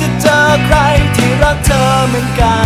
จะเจอใครที่รักเธอเหมือนกัน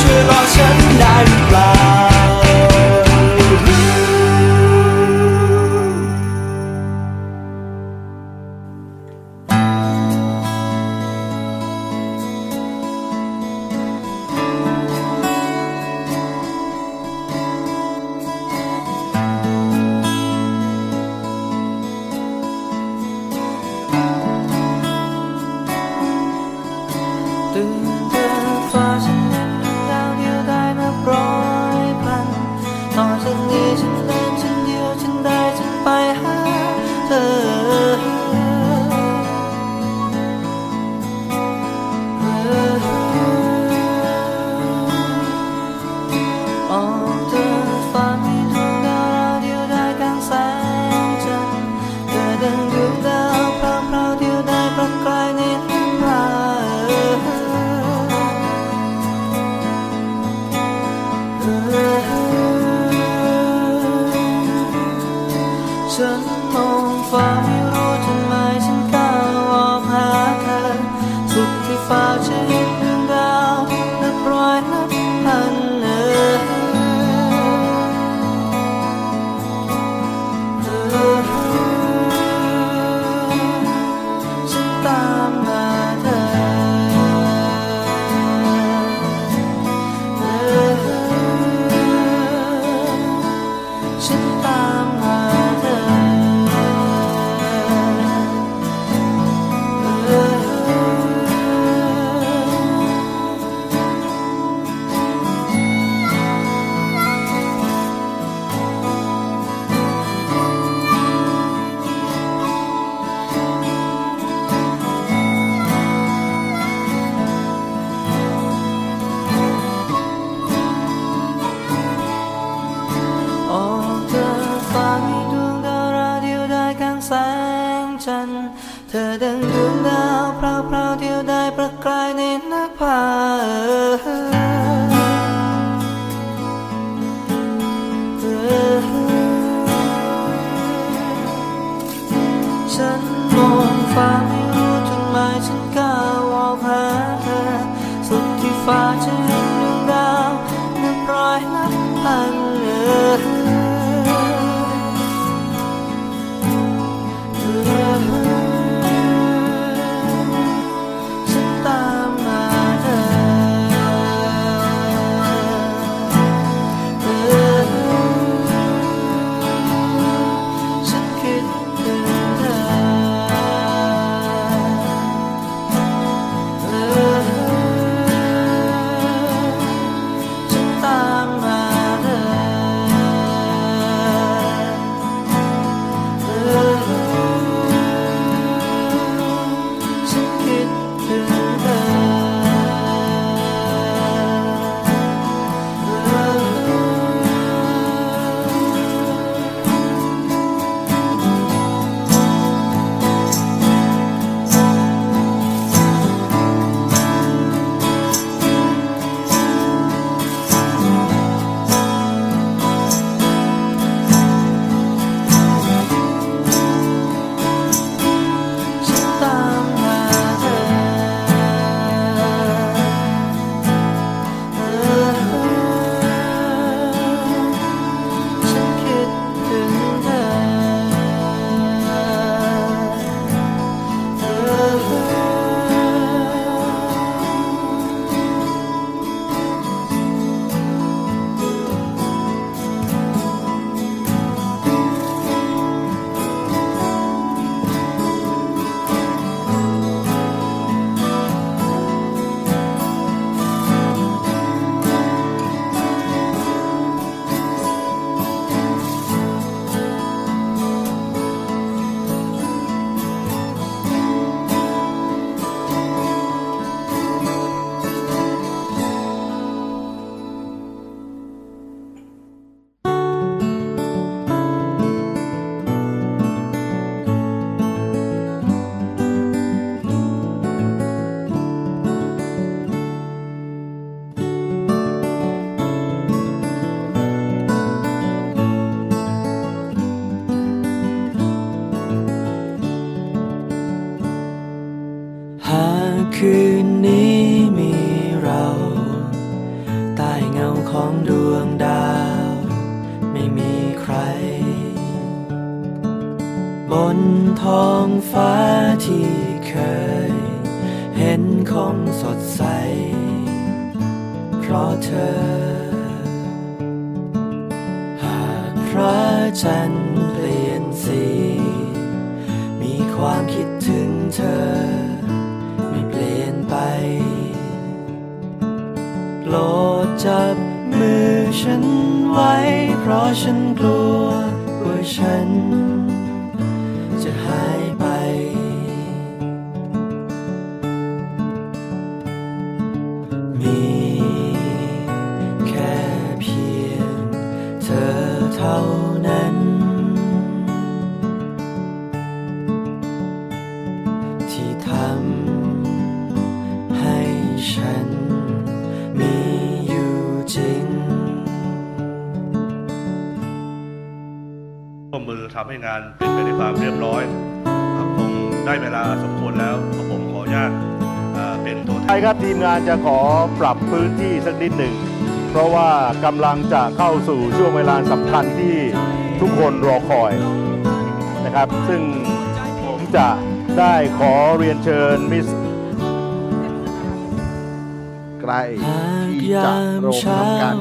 ช่วยรอฉันได้หรือเปล่า เธอดังดวงดาวพราวพราวเดียวได้ประกายในนภาผาฉันมองฟ้าไม่รู้จุดหมายฉันก้าวอกหาเธอสุดที่ฟ้าจะ ท้องฟ้าที่เคย เห็นคงสดใส เพราะเธอ หากพระจันทร์เปลี่ยนสี มีความคิดถึงเธอ ไม่เปลี่ยนไป โปรดจับมือฉันไว้ เพราะฉันกลัว ทำให้งานเป็นไปด้วยความเรียบร้อยคงได้เวลาสมควรแล้วผมขออนุญาตเป็นตัวแทนใครับทีมงานจะขอปรับพื้นที่สักนิดหนึ่ง เพราะว่ากำลังจะเข้าสู่ช่วงเวลาสำคัญที่ทุกคนรอคอยนะครับ ซึ่งผมจะได้ขอเรียนเชิญมิสใกล้ที่จะลงทำการ